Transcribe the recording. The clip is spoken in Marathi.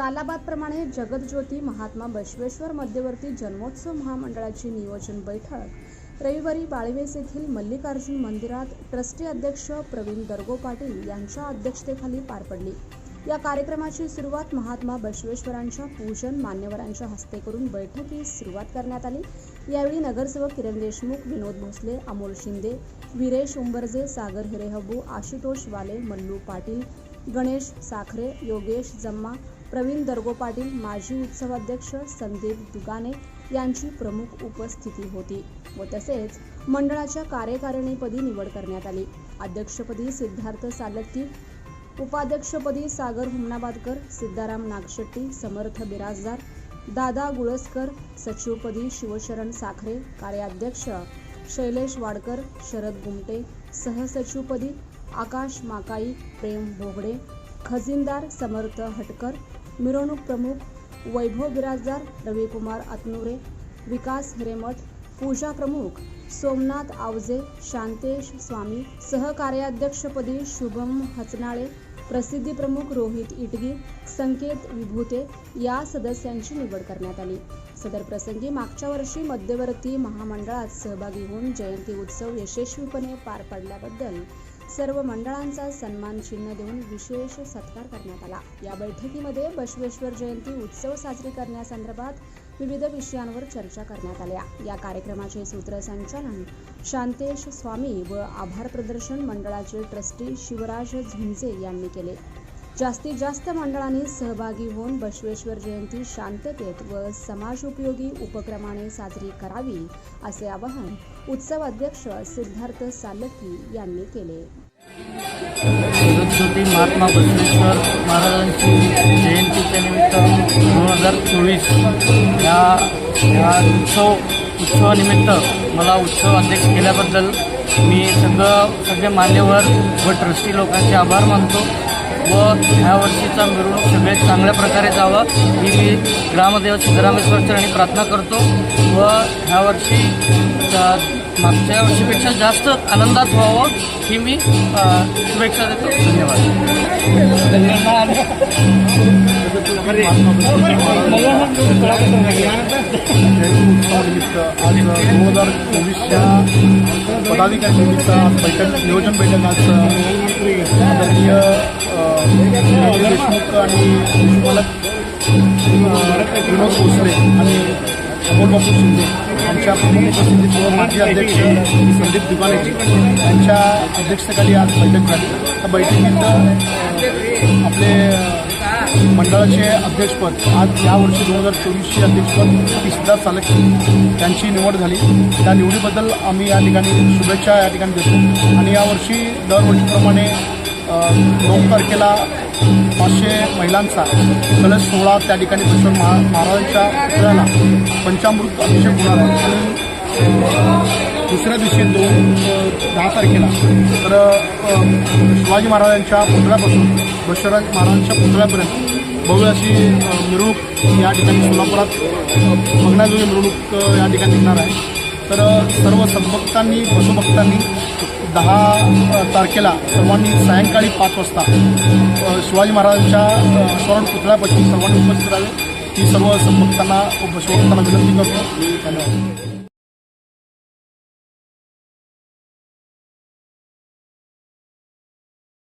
सालाबादप्रमाणे जगतज्योती महात्मा बसवेश्वर मध्यवर्ती जन्मोत्सव महामंडळाची नियोजन बैठक. रविवारी बाळवेस येथील मल्लिकार्जुन मंदिरात ट्रस्टी अध्यक्ष प्रवीण दर्गो पाटील यांच्या अध्यक्षतेखाली पार पडली. या कार्यक्रमाची सुरुवात महात्मा बसवेश्वरांच्या पूजन मान्यवरांच्या हस्ते करून बैठकीस सुरुवात करण्यात आली. यावेळी नगरसेवक किरण देशमुख विनोद भोसले अमोल शिंदे विरेश उंबरजे सागर हिरेहबू आशुतोष वाले मल्लू पाटील गणेश साखरे योगेश जम्मा प्रवीण दर्गो पाटील माजी उत्सवाध्यक्ष संदीप दुगाने यांची प्रमुख उपस्थिती होती व तसेच मंडळाच्या कार्यकारिणीपदी निवड करण्यात आली. अध्यक्षपदी सिद्धार्थ सालत्की उपाध्यक्षपदी सागर हुमनाबादकर सिद्धाराम नागशेट्टी समर्थ बिराजदार दादा गुळसकर सचिवपदी शिवशरण साखरे कार्याध्यक्ष शैलेश वाडकर शरद गुमटे सहसचिवपदी आकाश माकाई प्रेम भोगडे खजिनदार समर्थ हटकर मिरवणूक प्रमुख वैभव बिराजदार रविकुमार अतनुरे विकास हिरेमठ पूजा प्रमुख सोमनाथ आवजे शांतेश स्वामी सहकार्याध्यक्षपदी शुभम हचनाळे प्रसिद्धी प्रमुख रोहित इटगी संकेत विभूते या सदस्यांची निवड करण्यात आली. सदर प्रसंगी मागच्या वर्षी मध्यवर्ती महामंडळात सहभागी होऊन जयंती उत्सव यशस्वीपणे पार पडल्याबद्दल सर्व मंडळांचा सन्मान चिन्ह देऊन विशेष सत्कार करण्यात आला. या बैठकीमध्ये बसवेश्वर जयंती उत्सव साजरी करण्यासंदर्भात विविध विषयांवर चर्चा करण्यात आल्या. या कार्यक्रमाचे सूत्रसंचालन शांतेश स्वामी व आभार प्रदर्शन मंडळाचे ट्रस्टी शिवराज झुंजे यांनी केले. जास्तीत जास्त मंडळांनी सहभागी होऊन बसवेश्वर जयंती शांततेत व समाजोपयोगी उपक्रमाने साजरी करावी असे आवाहन उत्सव अध्यक्ष सिद्धार्थ सालकी यांनी केले. जगज्योती महात्मा बसवेश्वर महाराजांची जयंतीच्या निमित्त दोन हजार चोवीस. या या उत्सव उत्सवानिमित्त मला उत्सव अध्यक्ष केल्याबद्दल मी सगळं सगळे मान्यवर व ट्रस्टी लोकांचे आभार मानतो व ह्या वर्षीचा मिरवणूक सगळे चांगल्या प्रकारे जावं ही मी ग्रामदेव सिद्धरामेश्वर आणि प्रार्थना करतो व ह्या वर्षी मागच्या वर्षीपेक्षा जास्त आनंदात व्हावं ही मी शुभेच्छा देतो. धन्यवाद. आज दोन हजार चोवीसच्या पदाधिकाऱ्यांनिमित्त आज बैठक नियोजन बैठक आज आदरणीय देशमुख आणि पशुपालक विनोद भोसले आणि अमोल बापू शिंदे यांच्या संदीप उपस्थितीत माजी अध्यक्ष संदीप दुकाने यांच्या अध्यक्षतेखाली आज बैठक झाली. त्या बैठकीत आपले मंडळाचे अध्यक्षपद आज यावर्षी दोन हजार चोवीसचे अध्यक्षपद सिद्धार्थ चालक यांची निवड झाली. त्या निवडीबद्दल आम्ही या ठिकाणी शुभेच्छा या ठिकाणी देतो. आणि यावर्षी दरवर्षीप्रमाणे नऊ तारखेला पाचशे महिलांचा कलश सोहळा त्या ठिकाणी बसवून महा महाराजांच्या पुतळ्याला पंचामृत अभिषेक होणार आहे. आणि दुसऱ्या दिवशी दोन दहा तारखेला तर शिवाजी महाराजांच्या पुतळ्यापासून बसवराज महाराजांच्या पुतळ्यापर्यंत भव्य अशी मिरवणूक या ठिकाणी सोलापुरात बघण्याजोगी मिरवणूक या ठिकाणी निघणार आहे. तर सर्व सद्भक्तांनी पशुभक्तांनी दहा तारखेला सर्वांनी सायंकाळी पाच वाजता शिवाजी महाराजांच्या स्मरण पुतळ्यापासून सर्वांनी उपस्थित राहावे. ही सर्व संबंधितांना व पशुभक्तांना विनंती करतो. धन्यवाद.